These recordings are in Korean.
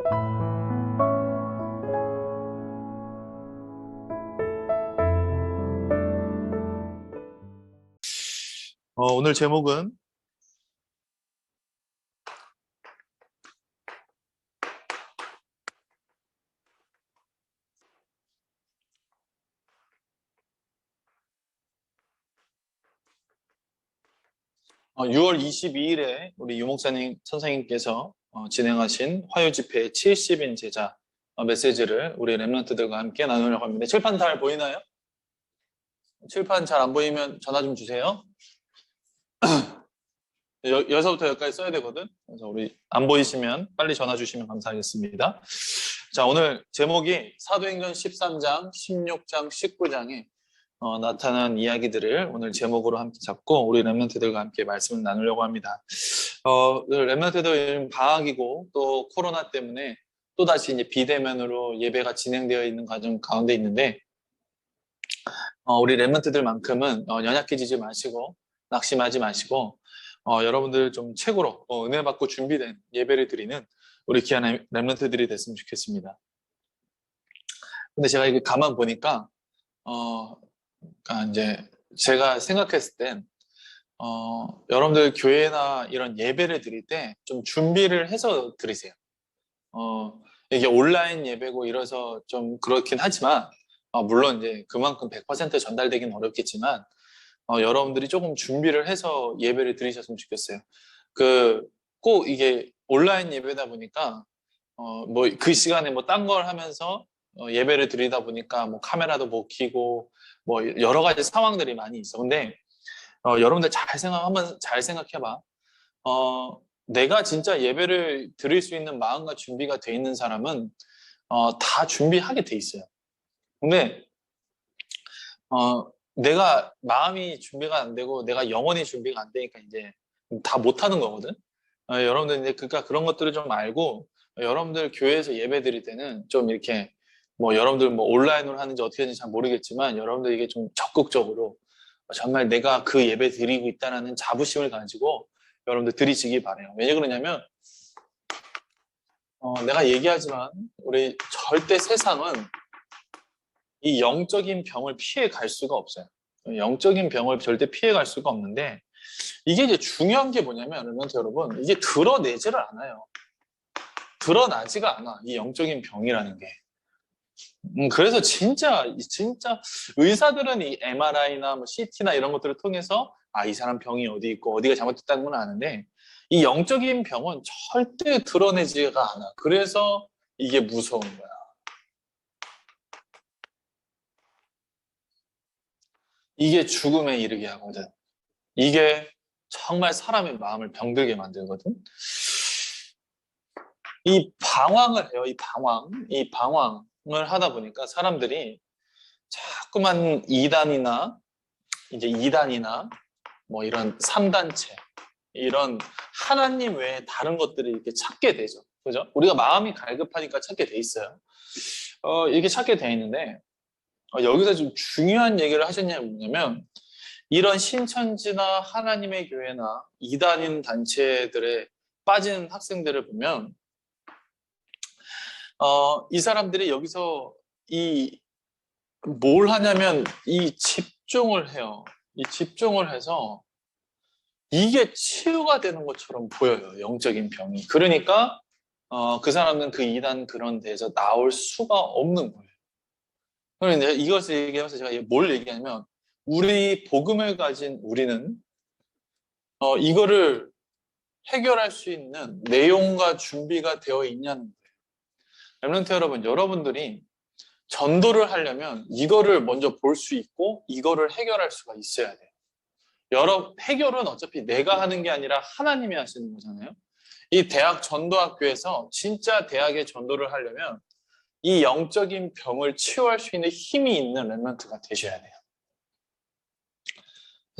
어, 오늘 제목은? 어, 6월 22일에 우리 유목사님 선생님께서 어, 진행하신 화요 집회 70인 제자 어, 메시지를 우리 랩런트들과 함께 나누려고 합니다. 칠판 잘 보이나요? 칠판 잘 안 보이면 전화 좀 주세요. 여, 여기서부터 여기까지 써야 되거든. 그래서 우리 안 보이시면 빨리 전화 주시면 감사하겠습니다. 자, 오늘 제목이 사도행전 13장, 16장, 19장에 어, 나타난 이야기들을 오늘 제목으로 함께 잡고 우리 랩런트들과 함께 말씀을 나누려고 합니다. 어, 랩런트들 방학이고 또 코로나 때문에 또 다시 이제 비대면으로 예배가 진행되어 있는 과정 가운데 있는데 어, 우리 랩런트들만큼은 어, 연약해지지 마시고 낙심하지 마시고 어, 여러분들 좀 최고로 어, 은혜 받고 준비된 예배를 드리는 우리 귀한 랩런트들이 됐으면 좋겠습니다. 근데 제가 이게 가만 보니까 어, 그러니까 이제 제가 생각했을 땐 어, 여러분들 교회나 이런 예배를 드릴 때 좀 준비를 해서 드리세요. 어, 이게 온라인 예배고 이래서 좀 그렇긴 하지만 어, 물론 이제 그만큼 100% 전달되긴 어렵겠지만 어, 여러분들이 조금 준비를 해서 예배를 드리셨으면 좋겠어요. 그 꼭 이게 온라인 예배다 보니까 어, 뭐 그 시간에 뭐 딴 걸 하면서 어, 예배를 드리다 보니까 뭐 카메라도 못 켜고 뭐 여러 가지 상황들이 많이 있어. 근데 어, 여러분들 잘 생각 한번 잘 생각해봐. 어, 내가 진짜 예배를 드릴 수 있는 마음과 준비가 돼 있는 사람은 어, 다 준비하게 돼 있어요. 근데 어, 내가 마음이 준비가 안 되고 내가 영원히 준비가 안 되니까 이제 다 못하는 거거든. 어, 여러분들 이제 그러니까 그런 것들을 좀 알고 여러분들 교회에서 예배 드릴 때는 좀 이렇게 뭐 여러분들 뭐 온라인으로 하는지 어떻게 하는지 잘 모르겠지만 여러분들 이게 좀 적극적으로 정말 내가 그 예배 드리고 있다는 자부심을 가지고 여러분들 드리시기 바래요. 왜냐 그러냐면 어, 내가 얘기하지만 우리 절대 세상은 이 영적인 병을 피해 갈 수가 없어요. 영적인 병을 절대 피해 갈 수가 없는데 이게 이제 중요한 게 뭐냐면 르멘트 여러분 이게 드러내지를 않아요. 드러나지가 않아 이 영적인 병이라는 게. 음, 그래서 진짜 진짜 의사들은 이 MRI나 뭐 CT나 이런 것들을 통해서 아 이 사람 병이 어디 있고 어디가 잘못됐다는 건 아는데 이 영적인 병은 절대 드러내지가 않아. 그래서 이게 무서운 거야. 이게 죽음에 이르게 하거든. 이게 정말 사람의 마음을 병들게 만들거든. 이 방황을 해요. 이 방황, 이 방황을 하다 보니까 사람들이 자꾸만 이단이나 이제 이단이나 뭐 이런 삼단체 이런 하나님 외에 다른 것들을 이렇게 찾게 되죠. 그죠? 우리가 마음이 갈급하니까 찾게 돼 있어요. 어, 이렇게 찾게 돼 있는데 어, 여기서 좀 중요한 얘기를 하셨냐면 이런 신천지나 하나님의 교회나 이단인 단체들에 빠진 학생들을 보면 어, 이 사람들이 여기서 이 뭘 하냐면 이 집중을 해요. 이 집중을 해서 이게 치유가 되는 것처럼 보여요. 영적인 병이. 그러니까 어, 그 사람은 그 이단 그런 데서 나올 수가 없는 거예요. 그런데 이것을 얘기하면서 제가 뭘 얘기하냐면 우리 복음을 가진 우리는 어, 이거를 해결할 수 있는 내용과 준비가 되어 있냐는 거예요. 랩런트 여러분, 여러분들이 전도를 하려면 이거를 먼저 볼 수 있고 이거를 해결할 수가 있어야 돼요. 여러 해결은 어차피 내가 하는 게 아니라 하나님이 하시는 거잖아요. 이 대학 전도학교에서 진짜 대학에 전도를 하려면 이 영적인 병을 치유할 수 있는 힘이 있는 랩런트가 되셔야 돼요.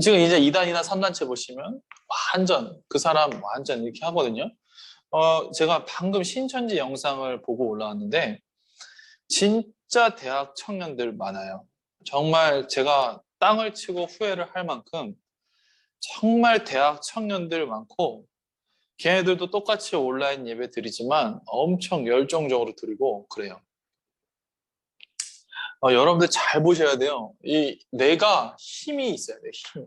지금 이제 2단이나 3단체 보시면 완전 그 사람 완전 이렇게 하거든요. 어, 제가 방금 신천지 영상을 보고 올라왔는데 진짜 대학 청년들 많아요. 정말 제가 땅을 치고 후회를 할 만큼 정말 대학 청년들 많고 걔네들도 똑같이 온라인 예배 드리지만 엄청 열정적으로 드리고 그래요. 어, 여러분들 잘 보셔야 돼요. 이 내가 힘이 있어야 돼. 힘.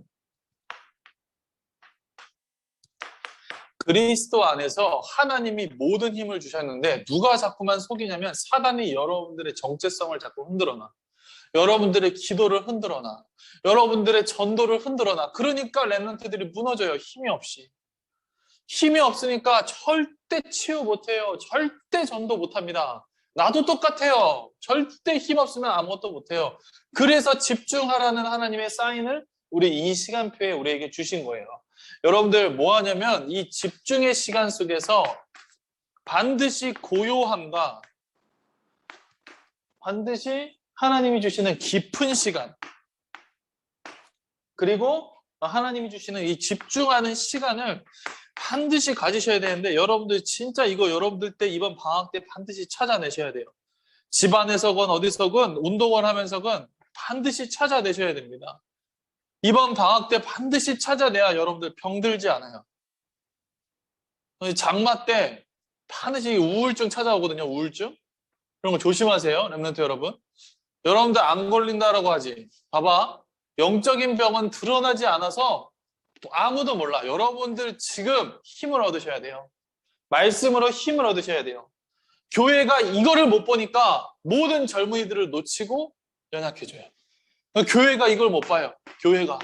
그리스도 안에서 하나님이 모든 힘을 주셨는데 누가 자꾸만 속이냐면 사단이 여러분들의 정체성을 자꾸 흔들어놔. 여러분들의 기도를 흔들어놔. 여러분들의 전도를 흔들어놔. 그러니까 랩런트들이 무너져요. 힘이 없이. 힘이 없으니까 절대 치유 못해요. 절대 전도 못합니다. 나도 똑같아요. 절대 힘 없으면 아무것도 못해요. 그래서 집중하라는 하나님의 사인을 우리 이 시간표에 우리에게 주신 거예요. 여러분들 뭐 하냐면 이 집중의 시간 속에서 반드시 고요함과 반드시 하나님이 주시는 깊은 시간 그리고 하나님이 주시는 이 집중하는 시간을 반드시 가지셔야 되는데 여러분들 진짜 이거 여러분들 때 이번 방학 때 반드시 찾아내셔야 돼요. 집안에서건 어디서건 운동을 하면서건 반드시 찾아내셔야 됩니다. 이번 방학 때 반드시 찾아내야 여러분들 병들지 않아요. 장마 때 반드시 우울증 찾아오거든요. 우울증. 그런 거 조심하세요. 랩런트 여러분. 여러분들 안 걸린다라고 하지. 봐봐. 영적인 병은 드러나지 않아서 아무도 몰라. 여러분들 지금 힘을 얻으셔야 돼요. 말씀으로 힘을 얻으셔야 돼요. 교회가 이거를 못 보니까 모든 젊은이들을 놓치고 연약해져요. 교회가 이걸 못 봐요. 교회가.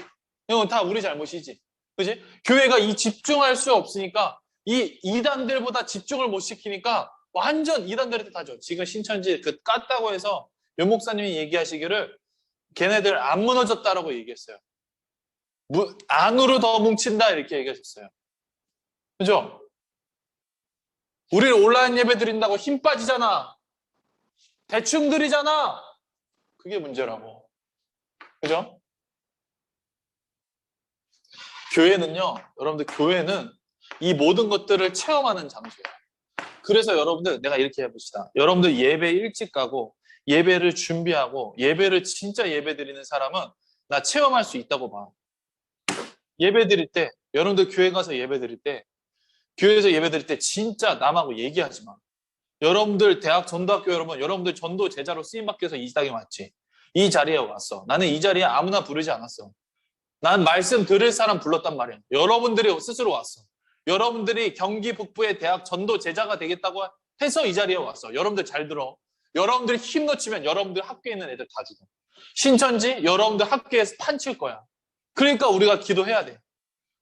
이건 다 우리 잘못이지. 그지? 교회가 이 집중할 수 없으니까 이 이단들보다 집중을 못 시키니까 완전 이단들한테 다죠. 지금 신천지 그 깠다고 해서 연 목사님이 얘기하시기를 걔네들 안 무너졌다라고 얘기했어요. 무, 안으로 더 뭉친다 이렇게 얘기하셨어요. 그죠? 우리를 온라인 예배 드린다고 힘 빠지잖아. 대충 드리잖아. 그게 문제라고. 그죠? 교회는요, 여러분들 교회는 이 모든 것들을 체험하는 장소예요. 그래서 여러분들 내가 이렇게 해봅시다. 여러분들 예배 일찍 가고 예배를 준비하고 예배를 진짜 예배 드리는 사람은 나 체험할 수 있다고 봐. 예배 드릴 때 여러분들 교회 가서 예배 드릴 때 교회에서 예배 드릴 때 진짜 남하고 얘기하지 마. 여러분들 대학 전도학교 여러분 여러분들 전도 제자로 쓰임 받겨서 이 땅에 왔지. 이 자리에 왔어. 나는 이 자리에 아무나 부르지 않았어. 난 말씀 들을 사람 불렀단 말이야. 여러분들이 스스로 왔어. 여러분들이 경기 북부의 대학 전도 제자가 되겠다고 해서 이 자리에 왔어. 여러분들 잘 들어. 여러분들이 힘 놓치면 여러분들 학교에 있는 애들 다 죽어. 신천지 여러분들 학교에서 판칠 거야. 그러니까 우리가 기도해야 돼.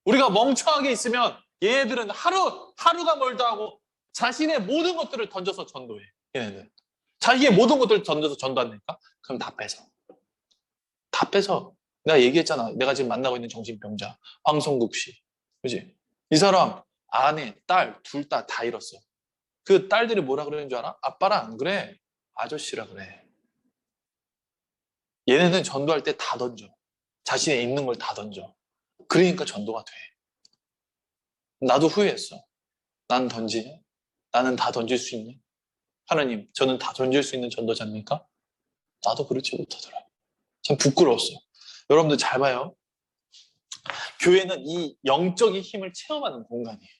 우리가 멍청하게 있으면 얘네들은 하루 하루가 멀다 하고 자신의 모든 것들을 던져서 전도해. 얘네들. 자기의 모든 것들을 던져서 전도한다니까? 그럼 다 뺏어. 다 뺏어. 내가 얘기했잖아. 내가 지금 만나고 있는 정신병자 황성국 씨. 그지? 이 사람 아내, 딸, 둘 다 다 잃었어. 그 딸들이 뭐라 그러는 줄 알아? 아빠랑 안 그래. 아저씨라 그래. 얘네는 전도할 때 다 던져. 자신의 있는 걸 다 던져. 그러니까 전도가 돼. 나도 후회했어. 난 던지냐? 나는 다 던질 수 있냐? 하나님, 저는 다 던질 수 있는 전도자입니까? 나도 그렇지 못하더라. 참 부끄러웠어. 여러분들 잘 봐요. 교회는 이 영적인 힘을 체험하는 공간이에요.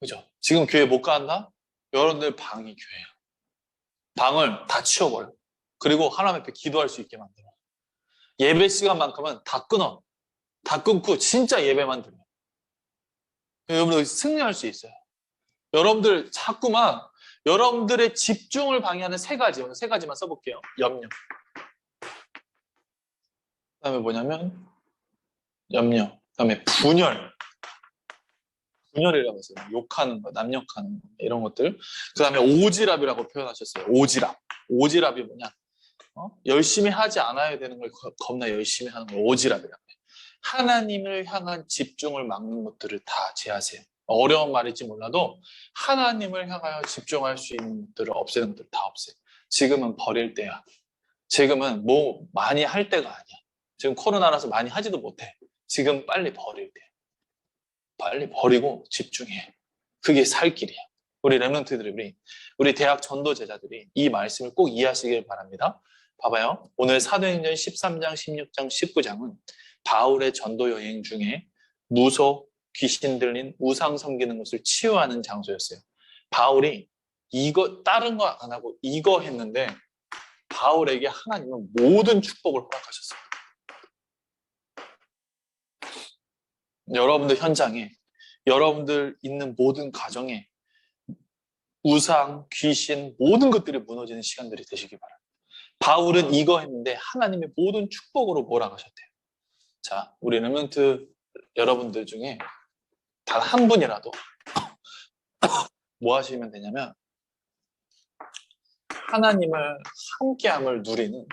그죠? 지금 교회 못 간다? 여러분들 방이 교회야. 방을 다 치워버려. 그리고 하나님 앞에 기도할 수 있게 만들어. 예배 시간만큼은 다 끊어. 다 끊고 진짜 예배만 들어. 여러분들 승리할 수 있어요. 여러분들 자꾸만 여러분들의 집중을 방해하는 세 가지, 오늘 세 가지만 써볼게요. 염려. 그 다음에 뭐냐면, 염려. 그 다음에 분열. 분열이라고 했어요. 욕하는 거, 남욕하는 거, 이런 것들. 그 다음에 오지랖이라고 표현하셨어요. 오지랖. 오지랖이 뭐냐? 어? 열심히 하지 않아야 되는 걸 겁- 겁나 열심히 하는 걸 오지랖이라고. 하나님을 향한 집중을 막는 것들을 다 제하세요. 어려운 말일지 몰라도 하나님을 향하여 집중할 수 있는 것들을 없애는 것들 다 없애요. 지금은 버릴 때야. 지금은 뭐 많이 할 때가 아니야. 지금 코로나라서 많이 하지도 못해. 지금 빨리 버릴 때. 빨리 버리고 집중해. 그게 살 길이야. 우리 랩런트들이 우리, 우리 대학 전도 제자들이 이 말씀을 꼭 이해하시길 바랍니다. 봐봐요. 오늘 사도행전 13장, 16장, 19장은 바울의 전도 여행 중에 무속, 귀신 들린 우상 섬기는 것을 치유하는 장소였어요. 바울이 이거 다른 거 안 하고 이거 했는데 바울에게 하나님은 모든 축복을 허락하셨어요. 여러분들 현장에 여러분들 있는 모든 가정에 우상, 귀신 모든 것들이 무너지는 시간들이 되시기 바랍니다. 바울은 이거 했는데 하나님의 모든 축복으로 몰아가셨대요. 자, 우리 르멘트 여러분들 중에 단 한 분이라도 뭐 하시면 되냐면 하나님을 함께함을 누리는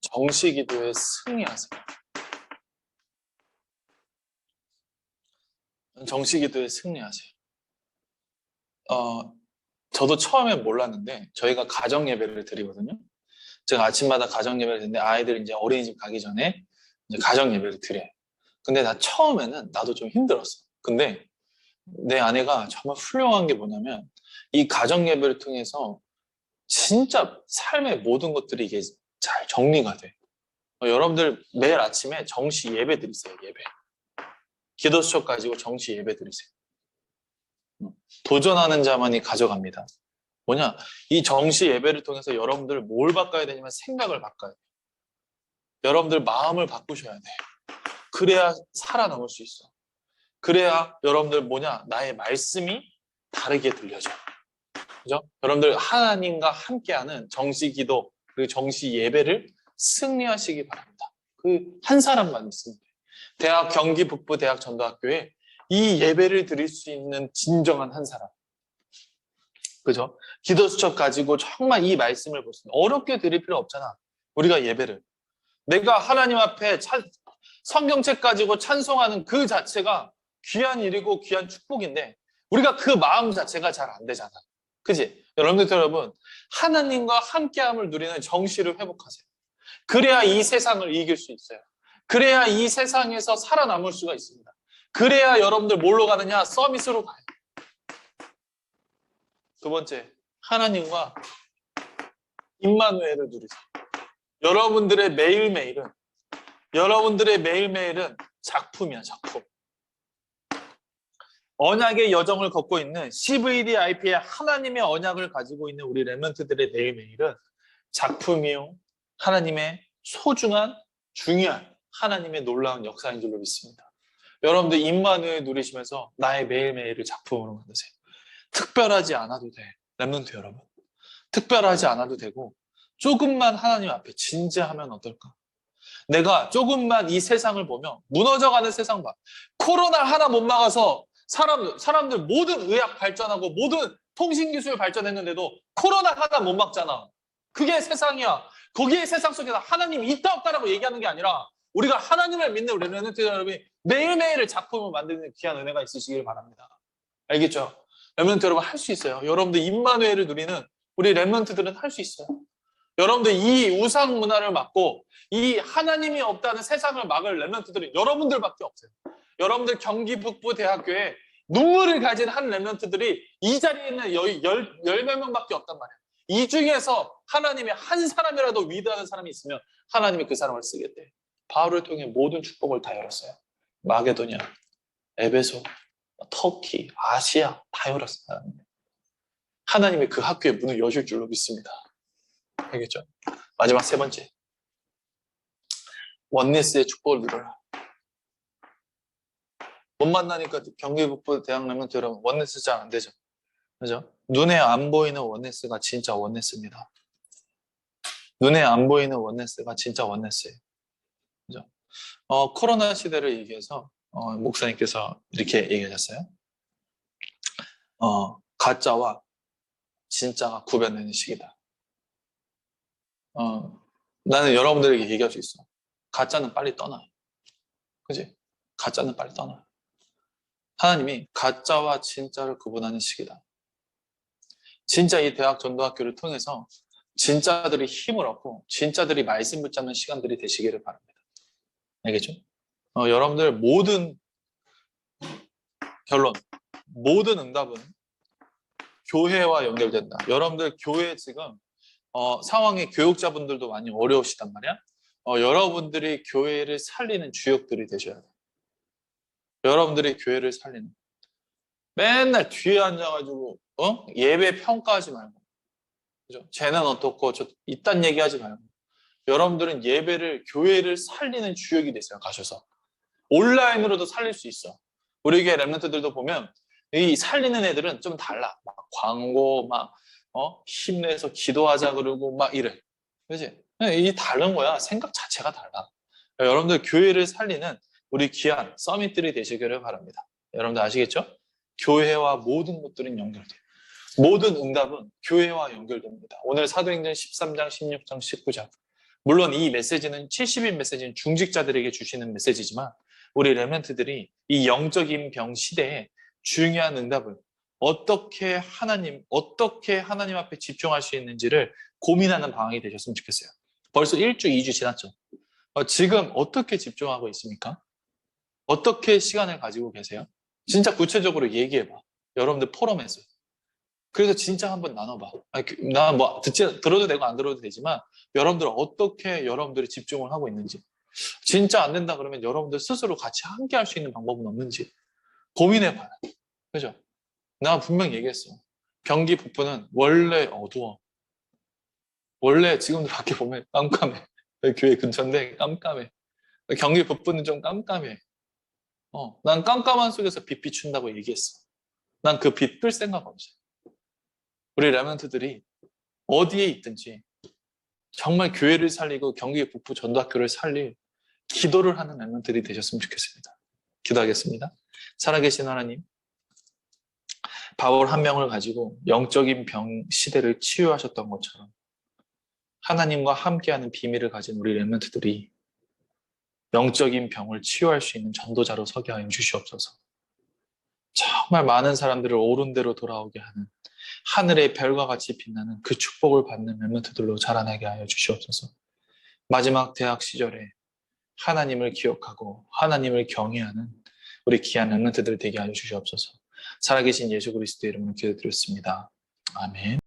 정시기도에 승리하세요. 정시기도에 승리하세요. 어, 저도 처음엔 몰랐는데 저희가 가정 예배를 드리거든요. 제가 아침마다 가정 예배를 드리는데 아이들 이제 어린이집 가기 전에 이제 가정 예배를 드려요. 근데 나 처음에는 나도 좀 힘들었어. 근데 내 아내가 정말 훌륭한 게 뭐냐면 이 가정 예배를 통해서 진짜 삶의 모든 것들이 이게 잘 정리가 돼. 어, 여러분들 매일 아침에 정시 예배 드리세요. 예배. 기도 수첩 가지고 정시 예배 드리세요. 음, 도전하는 자만이 가져갑니다. 뭐냐? 이 정시 예배를 통해서 여러분들 뭘 바꿔야 되냐면 생각을 바꿔야 돼. 여러분들 마음을 바꾸셔야 돼. 그래야 살아남을 수 있어. 그래야 여러분들 뭐냐? 나의 말씀이 다르게 들려져. 그죠? 여러분들 하나님과 함께하는 정시 기도 그리고 정시 예배를 승리하시기 바랍니다. 그 한 사람만 돼. 대학 경기 북부 대학 전도학교에 이 예배를 드릴 수 있는 진정한 한 사람. 그죠? 기도 수첩 가지고 정말 이 말씀을 볼 수 있는 어렵게 드릴 필요 없잖아. 우리가 예배를. 내가 하나님 앞에 찬, 성경책 가지고 찬송하는 그 자체가 귀한 일이고 귀한 축복인데 우리가 그 마음 자체가 잘 안 되잖아. 그지? 여러분들 여러분 하나님과 함께함을 누리는 정시를 회복하세요. 그래야 이 세상을 이길 수 있어요. 그래야 이 세상에서 살아남을 수가 있습니다. 그래야 여러분들 뭘로 가느냐? 서밋으로 가요. 두 번째, 하나님과 임마누엘을 누리세요. 여러분들의 매일매일은 여러분들의 매일매일은 작품이야, 작품. 언약의 여정을 걷고 있는 CVDIP의 하나님의 언약을 가지고 있는 우리 랩런트들의 매일매일은 작품이요. 하나님의 소중한, 중요한 하나님의 놀라운 역사인 줄로 믿습니다. 여러분들 임마누엘 누리시면서 나의 매일매일을 작품으로 만드세요. 특별하지 않아도 돼. 랩런트 여러분. 특별하지 않아도 되고 조금만 하나님 앞에 진지하면 어떨까? 내가 조금만 이 세상을 보며 무너져가는 세상 봐. 코로나 하나 못 막아서 사람, 사람들 모든 의학 발전하고 모든 통신기술 발전했는데도 코로나 하나 못 막잖아. 그게 세상이야. 거기에 세상 속에서 하나님이 있다 없다라고 얘기하는 게 아니라 우리가 하나님을 믿는 랩런트 여러분이 매일매일을 작품을 만드는 귀한 은혜가 있으시길 바랍니다. 알겠죠? 랩런트 여러분 할 수 있어요. 여러분들 임마누엘을 누리는 우리 랩런트들은 할 수 있어요. 여러분들 이 우상 문화를 막고 이 하나님이 없다는 세상을 막을 랩런트들은 여러분들밖에 없어요. 여러분들 경기 북부 대학교에 눈물을 가진 한 랩런트들이 이 자리에 있는 열몇 명밖에 없단 말이에요. 이 중에서 하나님의 한 사람이라도 위대한 사람이 있으면 하나님이 그 사람을 쓰겠대. 바울을 통해 모든 축복을 다 열었어요. 마게도냐, 에베소, 터키, 아시아 다 열었어요. 하나님이 그 학교의 문을 여실 줄로 믿습니다. 알겠죠? 마지막 세 번째. 원네스의 축복을 누려라. 못 만나니까 경기북부 대학라면 여러분 원네스 잘 안 되죠. 그죠? 눈에 안 보이는 원네스가 진짜 원네스입니다. 눈에 안 보이는 원네스가 진짜 원네스예요. 그죠? 어, 코로나 시대를 얘기해서 어, 목사님께서 이렇게 얘기하셨어요. 어, 가짜와 진짜가 구별되는 시기다. 어, 나는 여러분들에게 얘기할 수 있어. 가짜는 빨리 떠나. 그지? 가짜는 빨리 떠나. 하나님이 가짜와 진짜를 구분하는 시기다. 진짜 이 대학 전도학교를 통해서 진짜들이 힘을 얻고 진짜들이 말씀 붙잡는 시간들이 되시기를 바랍니다. 알겠죠? 어, 여러분들 모든 결론, 모든 응답은 교회와 연결된다. 여러분들 교회 지금 어, 상황에 교육자분들도 많이 어려우시단 말이야. 어, 여러분들이 교회를 살리는 주역들이 되셔야 돼. 여러분들이 교회를 살리는 맨날 뒤에 앉아가지고 어? 예배 평가하지 말고. 그죠? 쟤는 어떻고 저 이딴 얘기하지 말고. 여러분들은 예배를 교회를 살리는 주역이 되세요 가셔서. 온라인으로도 살릴 수 있어. 우리 교회 랩런트들도 보면 이 살리는 애들은 좀 달라. 막 광고 막 어? 힘내서 기도하자 그러고 막 이래. 그지? 이 다른 거야. 생각 자체가 달라. 여러분들 교회를 살리는 우리 귀한 서밋들이 되시기를 바랍니다 여러분들 아시겠죠? 교회와 모든 것들은 연결돼요 모든 응답은 교회와 연결됩니다. 오늘 사도행전 13장, 16장, 19장. 물론 이 메시지는 70인 메시지는 중직자들에게 주시는 메시지지만 우리 레멘트들이 이 영적인 병 시대에 중요한 응답을 어떻게 하나님, 어떻게 하나님 앞에 집중할 수 있는지를 고민하는 방황이 되셨으면 좋겠어요. 벌써 1주, 2주 지났죠. 어, 지금 어떻게 집중하고 있습니까? 어떻게 시간을 가지고 계세요? 진짜 구체적으로 얘기해봐. 여러분들 포럼에서. 그래서 진짜 한번 나눠봐. 나 뭐 듣지 들어도 되고 안 들어도 되지만 여러분들 어떻게 여러분들이 집중을 하고 있는지 진짜 안 된다 그러면 여러분들 스스로 같이 함께 할 수 있는 방법은 없는지 고민해봐요. 그죠? 나 분명 얘기했어. 경기 북부는 원래 어두워. 원래 지금도 밖에 보면 깜깜해. 교회 근처인데 깜깜해. 경기 북부는 좀 깜깜해. 어, 난 깜깜한 속에서 빛 비춘다고 얘기했어. 난 그빛끌 생각 없어. 우리 레멘트들이 어디에 있든지 정말 교회를 살리고 경기 북부 전도학교를 살릴 기도를 하는 레멘트들이 되셨으면 좋겠습니다. 기도하겠습니다. 살아계신 하나님, 바울 한 명을 가지고 영적인 병 시대를 치유하셨던 것처럼 하나님과 함께하는 비밀을 가진 우리 레멘트들이 영적인 병을 치유할 수 있는 전도자로 서게 하여 주시옵소서. 정말 많은 사람들을 옳은 대로 돌아오게 하는 하늘의 별과 같이 빛나는 그 축복을 받는 멤버들로 자라나게 하여 주시옵소서. 마지막 대학 시절에 하나님을 기억하고 하나님을 경외하는 우리 귀한 멤버들 되게 하여 주시옵소서. 살아계신 예수 그리스도 이름으로 기도드렸습니다. 아멘.